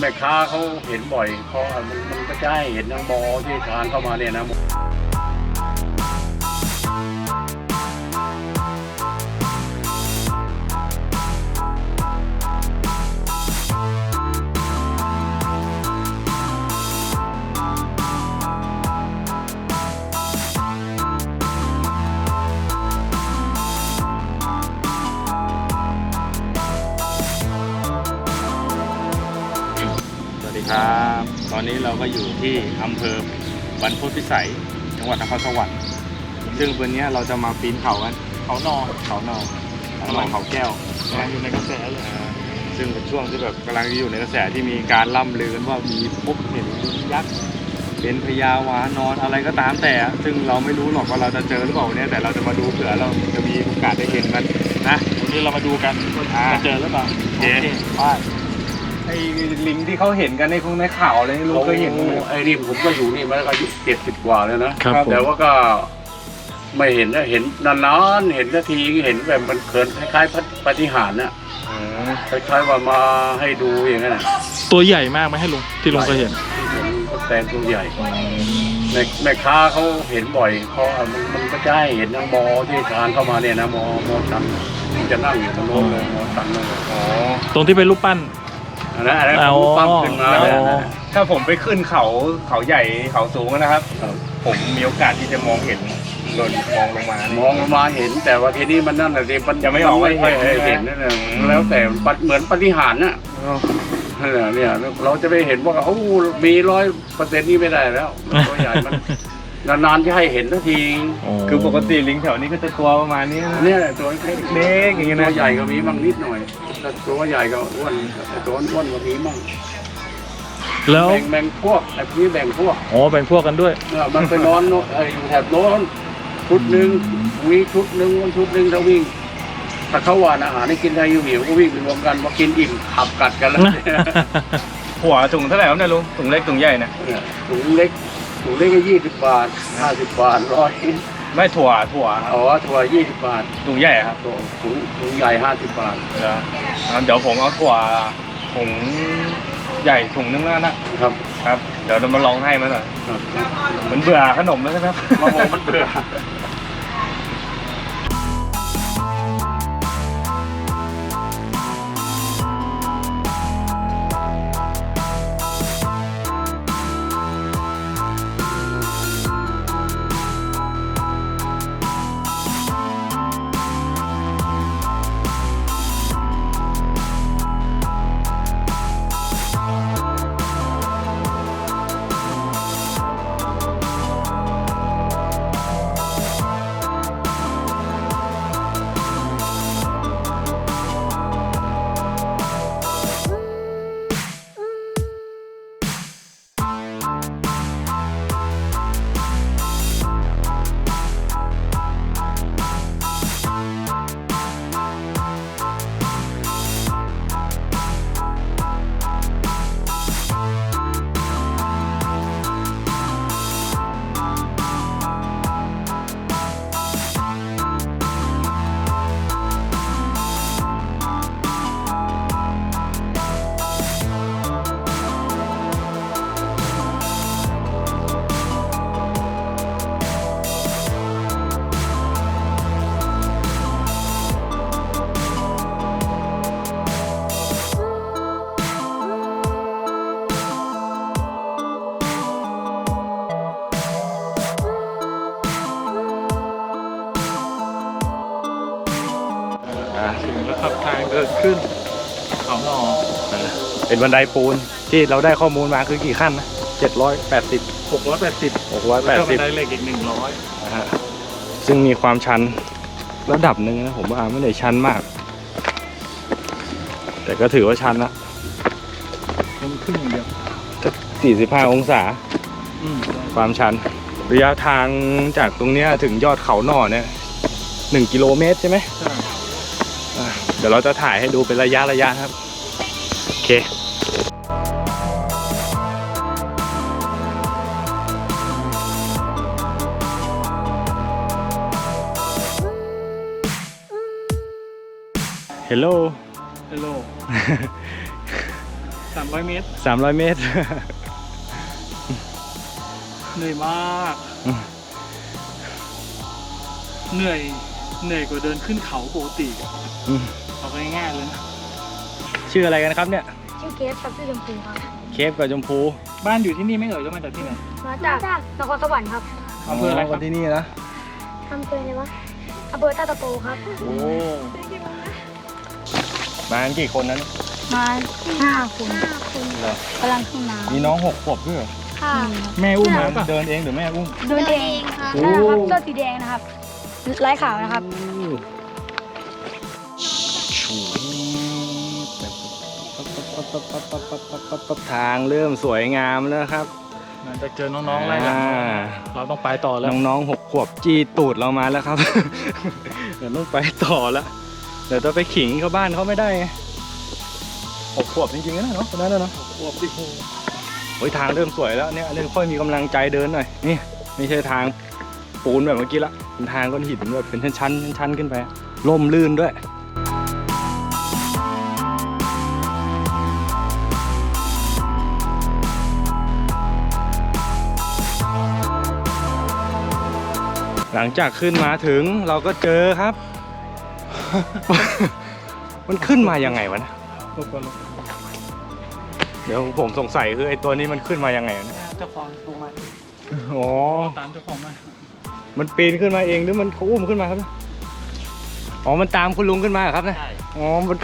แม่ค้าเขาเห็นบ่อยเขามันก็จะให้เห็นนะมอที่ทานเข้ามาเนี่ยนะ ก็อยู่ที่อำเภอบรรพตพิสัย จังหวัดนครสวรรค์ซึ่งวันนี้เราจะมาปีนเขากันเขานอเขานอเขานอเขาแก้วกำลังอยู่ในกระแสเลยอ่าซึ่งเป็นช่วงที่แบบกำลังอยู่ในกระแสที่มีการล่ำลือกันว่ามีพบเห็นยักษ์เป็นพญาวานอนอะไรก็ตามแต่ ซึ่งเราไม่รู้หรอกว่าเราจะเจอหรือเปล่าเนี่ยแต่เราจะมาดูเผื่อเราจะมีโอกาสได้เห็นมันนะวันนี้เรามาดูกันว่าจะเจอหรือเปล่าโอเคไปไอ้ลิงที่เขาเห็นกันในคงในข่าวอะไรไม่รู้เคยเห็นไหมไอ้นี่ผมก็อยู่นี่มาแล้วก็อายุเจ็ดสิบกว่าแล้วนะครับผม แต่ว่าก็ไม่เห็นนะเห็นนานๆเห็นนาทีเห็นแบบมันเขินคล้ายๆปฏิหารย์น่ะคล้ายๆว่ามาให้ดูอย่างนั้นน่ะตัวใหญ่มากไหมให้ลุงที่ลุงเคยเห็นที่เห็นก็แตงตัวใหญ่แม่แม่ค้าเขาเห็นบ่อยเขามันมันก็จะให้เห็นนะมอที่ทานเข้ามาเนี่ยนะมอมอตันมันจะนั่งอยู่ตรงโน้นเลยมอตันนั่นเลยอ๋อตรงที่เป็นรูปปั้น อันนั้นอันนั้นอ๋อผมปั้มขึ้นมาแล้วนะถ้าผมไปขึ้นเขาเขาใหญ่เขาสูงนะครับครับ ผมมีโอกาสที่จะมองเห็นหล่นมองลงมานี่มองลงมาเห็นแต่ว่าทีนี้มันนั่นแหละสิมันยังไม่ออกไม่ค่อยให้ให้เห็เห็นนใช่นั่นไหมแหละแล้วแต่ปัดเหมือนปฏิหารย์น่ะเนี่ยเนี่ยเราจะไปเห็นว่าโอ้มีร้อยเปอร์เซ็นต์นี่ไม่ได้แล้วมันตัวใหญ่มันนานๆจะให้เห็นทันทีคือปกติลิงแถวนี้ก็จะตัวประมาณนี้นะเนี่ยตัวเล็กเล็กอย่างงี้นะตัวใหญ่ก็มีบ้างนิดหน่อย แต่ตัวใหญ่ก็อ้วนแต่ตัวอ้วนก็มีบ้างแล้วแบ่งแบ่งพวกไอ้พี่แบ่งพวกอ๋อแบ่งพวกกันด้วยเนี่ยมันไปนอนโน่นเอ่ออยู่แถบโน้นชุดหนึ่งวิ่งชุดหนึ่งวันชุดหนึ่งถ้าวิ่ง ถ้าเขาหวานอาหารให้กินได้อยู่หิวก็วิ่งไปรวมกันมากินอิ่มขับกัดกันแล้วเนี่ยหัวถุงเท่าไหร่ครับเนี่ยลุงถุงเล็กถุงใหญ่นะเนี่ยถุงเล็กถุงเล็กก็ยี่สิบบาทห้าสิบบาทร้อย ไม่ถั่วถั่วครับอ๋อถั่วยี่สิบบาทถุงใหญ่ครับถุงถุงถุงใหญ่ห้าสิบบาทเดี๋ยวเอาเดี๋ยวผมเอาถั่วถุงใหญ่ถุงนึงแล้วนะครับครับ เดี๋ยวเรามาลองให้มันหน่อยครับเหมือนเบื่อขนมแล้วใช่ไหมครับมะม่วงมันเบื่อ เป็นบันไดปูนที่เราได้ข้อมูลมาคือกี่ขั้นนะเจ็ดร้อยแปดสิบหกร้อยแปดสิบหกร้อยแปดแล้วก็สิบับนไดเหล็กอีกหนึ่งร้อยนะฮะซึ่งมีความชันระดับหนึ่งนะผมว่าไม่ได้ชันมาก แต่ก็ถือว่าชันนะมันขึ้นอย่างเดียวสี่สิบห้าองศาอืมความชัน ระยะทางจากตรงเนี้ยถึงยอดเขาหน่อเนี่ยหนึ่งกิโลเมตรใช่ไหมใช่อะเดี๋ยวเราจะถ่ายให้ดูเป็นระยะระยะครับ โอเค Hello ฮัลโหลสามร้อยเมตร300 เมตร เหนื่อยมาก อืม เหนื่อย เหนื่อยกว่าเดินขึ้นเขาปกติอะอืมเอาไปง่ายๆเลยนะ ชื่ออะไรกันครับเนี่ย ชื่อเคสครับชื่อชมพูครับเคฟกับชมพูบ้านอยู่ที่นี่ไม่เอ่ยก็มาจากที่ไหนมาจากนครสวรรค์ครับอำเภออะไรคครันบที่นี่นะอำเภออะไรวะอำเภอตาตะโกครับ โอ้ มากันกี่คนนั้นมาห้าคนเหรอกำลังขึ้นน้มีน้องหกขวบด้วยเหรอำค่ะแม่อุ้มมาปะเดินเองหรือแม่อุ้มเดินเองครับโอ้นั่นแหละครับเสื้อสีแดงนะครับลายขาวนะครับ ทางเริ่มสวยงามแล้วครับมันจะเจอน้องๆไล่หลังอ่าเราต้องไปต่อแล้ว น้องๆหกขวบจีตูดเรามาแล้วครับ เดี๋ยวต้องไปต่อแล้ว เดี๋ยวจะไปขิงเขาบ้านเขาไม่ได้ไงหกขวบจริงๆนะเนาะคนนั้นนะเนาะขวบสิโอ้ยทางเริ่มสวยแล้วเนี่ยเริ่มค่อยมีกำลังใจเดินหน่อยนี่ไม่ใช่ทางปูนแบบเมื่อกี้ละเป็นทางก้อนหินแบบเป็นชั้นๆชั้นๆขึ้นไปล่มลื่นด้วยหลังจากขึ้นมาถึงเราก็เจอครับ มันขึ้นมายังไงวะนะทุกคนเดี๋ยวผมสงสัยคือไอ้ตัวนี้มันขึ้นมายังไงวะเนี่ยเจ้าของลงมาอ๋อ ตามเจ้าของมามันปีนขึ้นมาเองหรือมันเขาอุ้มขึ้นมาครับเนี่ยอ๋อ มันตามคุณลุงขึ้นมาเหรอครับเนี่ยใช่ อ๋อ มัน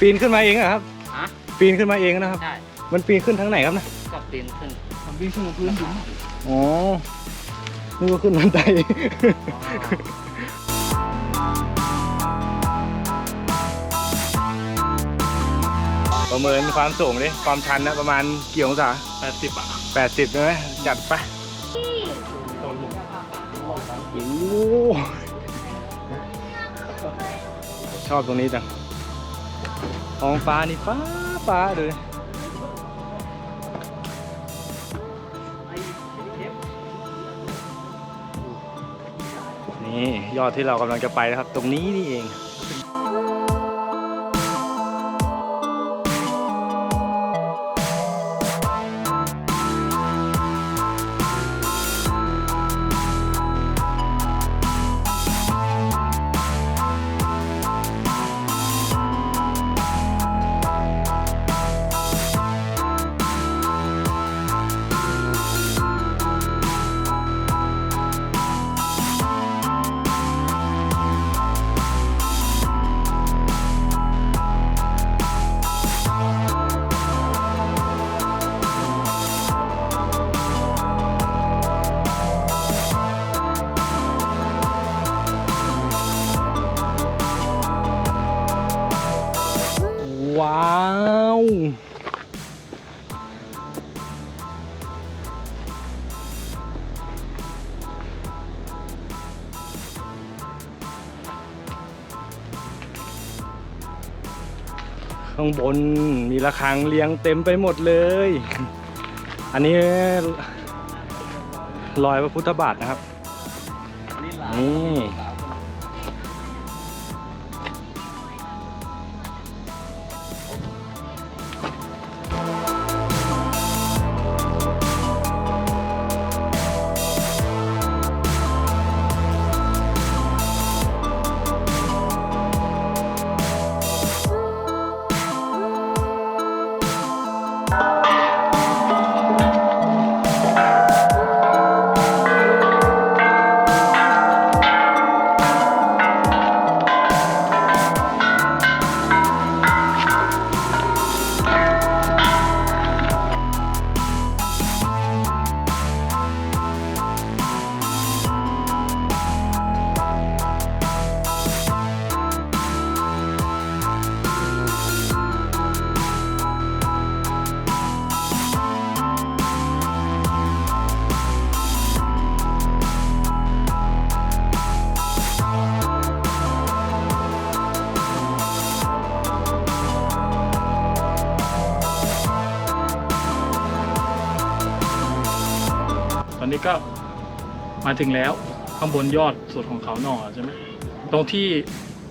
ปีนขึ้นมาเองเหรอครับ ฮะ ปีนขึ้นมาเองนะครับ ใช่มันปีนขึ้นทางไหนครับเนะ ก็ปีนขึ้นผมวิ่งขึ้นบนพื้นอยู่อ๋อนี่ก็ขึ้นบันได ประเมินความสูงดิความชันนะประมาณกี่องศาแปดสิบอะ80ใช่ไหมจัดไปโอ้โหชอบตรงนี้จังท้องฟ้านี่ฟ้าฟ้าเลยนี่ยอดที่เรากำลังจะไปนะครับ ตรงนี้นี่เอง ว้าว ข้างบนมีระฆังเรียงเต็มไปหมดเลย อันนี้รอยพระพุทธบาทนะครับ นี่ อนนี้ก็มาถึงแล้วข้างบนยอดสุดของเขาหน่อใช่ไหมตรงที่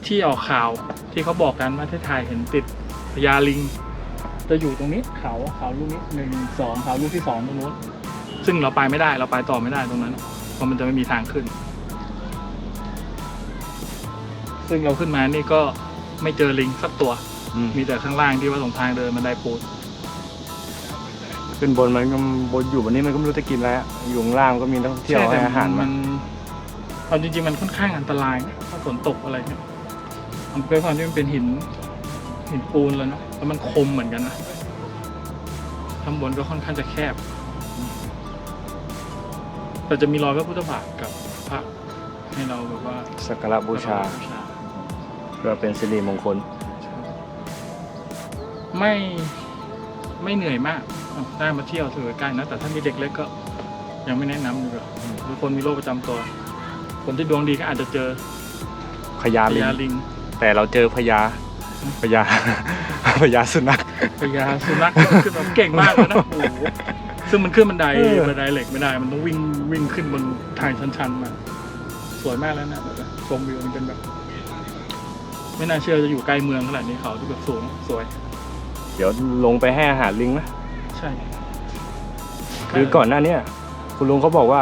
ที่ออกข่าวที่เขาบอกกันว่าที่ถ่ายเห็นติดพญาลิง จะอยู่ตรงนี้เขาเขาลูกนี้หนึ่งสองเขาลูกที่สองตรงนู้นซึ่งเราไปไม่ได้เราไปต่อไม่ได้ตรงนั้นเพราะมันจะไม่มีทางขึ้น ซึ่งเราขึ้นมานี่ก็ไม่เจอลิงสักตัวอืมมีแต่ข้างล่างที่ว่าตรงทางเดินมันไดปูน ขึ้นบนมันก็บนอยู่บนนี้มันก็ไม่รู้จะกินอะไรอะอยู่ข้างล่างก็มีนักท่องเที่ยวให้อาหารมัมันเอาจริงๆมันค่อนข้างอันตรายนะถ้าฝนตกอะไรเนี่ยมันเป็นความที่มันเป็นหินหินปูนแล้วเนาะแล้วมันคมเหมือนกันนะข้างบนก็ค่อนข้างจะแคบแต่จะมีรอยพระพุทธบาทกับพระให้เราแบบว่าสักการะบูชาเพื่อเป็นสิริมงคล ไม่ ไม่เหนื่อยมากอะได้มาเที่ยวถือใกล้นะ แต่ถ้ามีเด็กเล็กก็ยังไม่แนะนำดีกว่าหรือคนมีโรคประจำตัว คนที่ดวงดีก็อาจจะเจอพญาพลิงญาลิงแต่เราเจอพญาพญา พญาสุนัข พญาสุนัขขึ้นมาเก่งมากเลยนะโอ้โหซึ่งมันขึ้นบันไดเออ บันไดเหล็กไม่ได้ มันต้องวิ่งวิ่งขึ้นบนทางชันๆมา สวยมากแล้วนะแบบว่าชมวิวมันเป็นแบบ ไม่น่าเชื่อจะอยู่ใกล้เมืองขนาดนี้เขาที่แบบสูงสวย เดี๋ยวลงไปให้อาหารลิงนะใช่คือก่อนหน้าเนี้ยคุณลุงเขาบอกว่า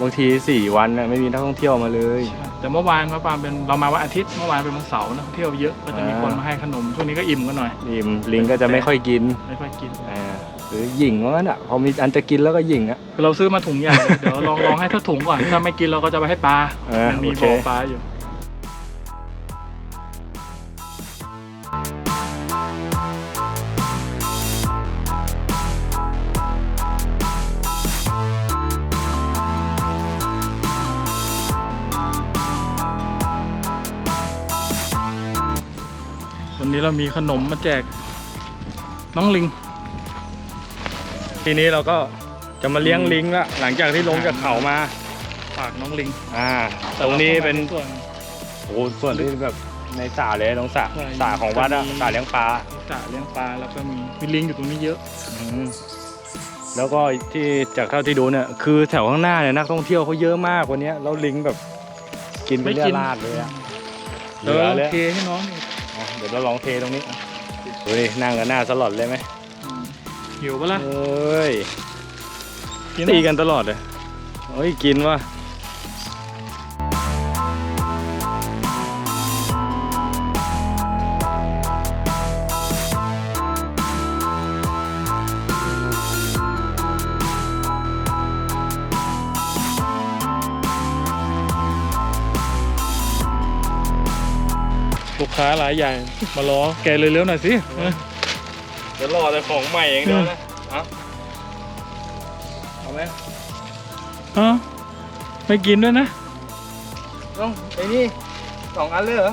บางทีสี่วันน่ะไม่มีนักท่องเที่ยวมาเลยใช่แต่เมื่อวานเมื่อวานเป็นเรามาวันอาทิตย์เมื่อวานเป็นวันเสาร์นะเที่ยวเยอะก็จะมีคนมาให้ขนมช่วงนี้ก็อิ่มกันหน่อยริมลิงก็จะไม่ค่อยกินไม่ค่อยกินอ่าหรือหยิ่งว่างั้นอะพอมีอันจะกินแล้วก็หยิ่งอะคือเราซื้อมาถุงใหญ่เดี๋ยวลองลองให้ถ้าถุงก่อนถ้าไม่กินเราก็จะไปให้ปลาเออมันมีโอเคบ่อปลาอยู่ วันนี้เรามีขนมมาแจกน้องลิง ทีนี้เราก็จะมาเลี้ยงลิงละหลังจากที่ลงจากเขามาฝากน้องลิง อ่า ตรงนี้เป็นส่วนโอ้โหส่วนที่แบบในสระเลยตรงสระใช่สระของวัดอะจะมีสระเลี้ยงปลาสระเลี้ยงปลาแล้วก็มีมีลิงอยู่ตรงนี้เยอะอืมแล้วก็ที่จากเท่าที่ดูเนี่ยคือแถวข้างหน้าเนี่ยนักท่องเที่ยวเขาเยอะมากวันเนี้ยแล้วลิงแบบ กินไปไม่เรื่อกินยราดเลยอะเหเดี๋ยวลือเราเลยเทให้น้องนี่อะเดี๋ยวเราลองเทตรงนี้ดูดินั่งกันหน้าสลอดเลยไหมอืมหิวปะล่ะเอ้ยกินตีกันตลอดเลยเฮ้ยกินว่ะ ค้ารายใหญ่มารอแกเร็วๆหน่อยสิเออเดี๋ยวรอแต่ของใหม่อย่างเดียวนะเอาเอาไหมเอ้าไม่กินด้วยนะต้องไอ้นี่สองอันเลยเหรอ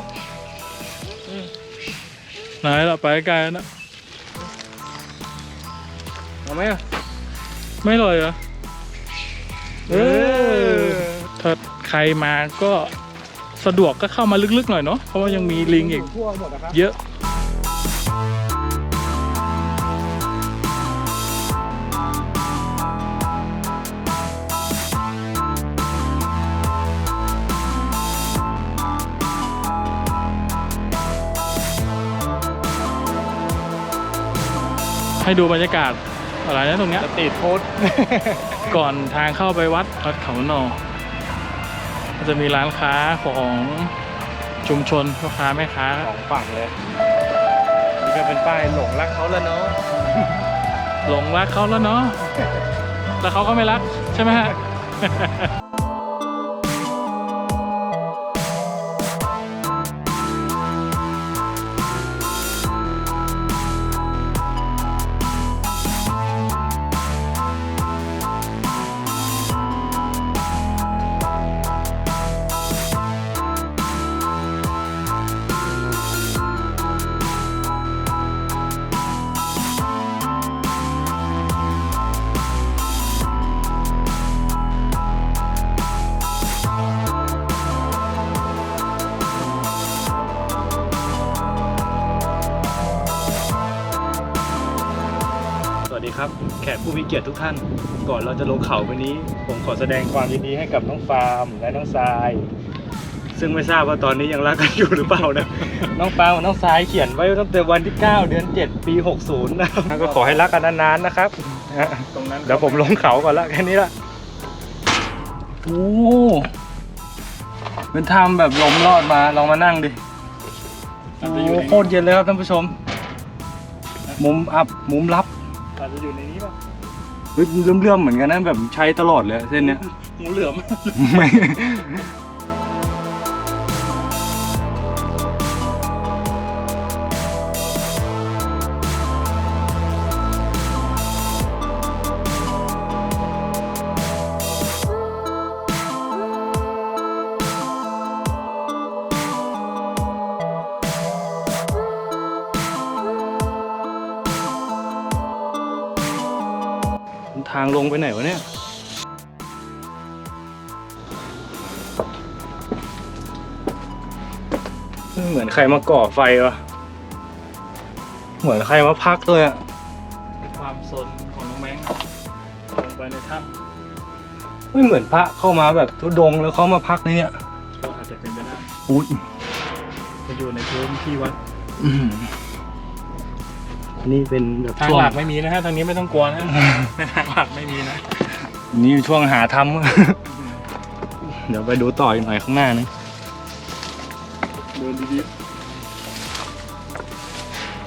ไหนล่ะไปไกลแล้วนะเอาไหมอะไม่เลยเหรอเออถ้าใครมาก็ สะดวกก็เข้ามาลึกๆหน่อยเนาะเพราะว่ายังมีลิงอีกทั่วหมดนะครับเยอะให้ดูบรรยากาศอะไรนะตรงเนี้ยสตรีทฟู้ดก่อนทางเข้าไปวัดวัดเขาหนอ ก็จะมีร้านค้าของชุมชนพ่อค้าแม่ค้าสองฝั่งเลยนี่ก็เป็นป้ายหลงรักเขาแล้วเนาะหลงรักเขาแล้วเนาะแล้วเขาก็ไม่รักใช่ไหมฮะ ครับ แขกผู้มีเกียรติทุกท่าน ก่อนเราจะลงเขาวันนี้ ผมขอแสดงความยินดีให้กับน้องฟาร์มและน้องทราย ซึ่งไม่ทราบว่าตอนนี้ยังรักกันอยู่หรือเปล่านะ น้องปางกับน้องสายเขียนไว้ตั้งแต่วันที่ 9 เดือน 7 ปี 60 นะครับก็ขอให้รักกันนานๆนะครับนะฮะตรงนั้นเดี๋ยวผมลงเขาก่อนละแค่นี้ละโอ้เป็นทำแบบลมรอดมาลองมานั่งดิอาจโอ้จะอยู่ในโคตรเย็นเลยครับท่านผู้ชม มุมอับ มุมลับ อาจจะอยู่ในนี้ป่ะเฮ้ยเลื่อมๆเหมือนกันนะแบบใช้ตลอดเลยเส้นเนี้ยงูเหลือม ไม่ ทางลงไปไหนวะเนี่ย เหมือนใครมาก่อไฟวะ เหมือนใครมาพักเลยอะความสนของน้องแมงลงไปในถ้ไม่เหมือนพระเข้ามาแบบทุดงค์แล้วเขามาพักในเนี่ยำก็อาจจะเป็นไปได้อุ้ยจะอยู่ในพื้นที่วัด อื้อหือนี่เป็นแบบทางช่วงหลักไม่มีนะฮะทางนี้ไม่ต้องกลัวนะ ทางหลักไม่มีนะนี่ช่วงหาทำ เดี๋ยวไปดูต่ออีกหน่อยข้างหน้านึงเดินดี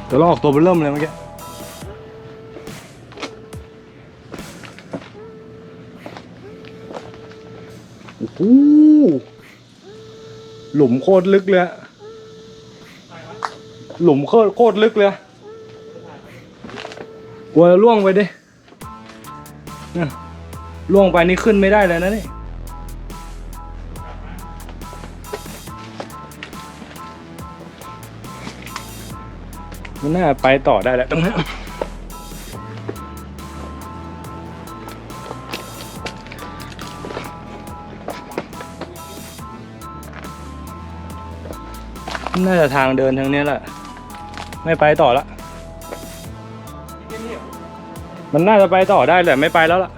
เดี๋ยวเราออกตัวไปเริ่มเลยเมื่อกี้โอ้โหหลุมโคตรลึกเลยอะหลุมโคตรโคตรลึกเลยอะ กลัวจะล่วงไปดิเนี่ยล่วงไปนี่ขึ้นไม่ได้เลยนะนี่มันน่าไปต่อได้แล้วตรงนี้นน่าจะทางเดินทางนี้แหละ ไม่ไปต่อละ มันน่าจะไปต่อได้แหละไม่ไปแล้วล่ะ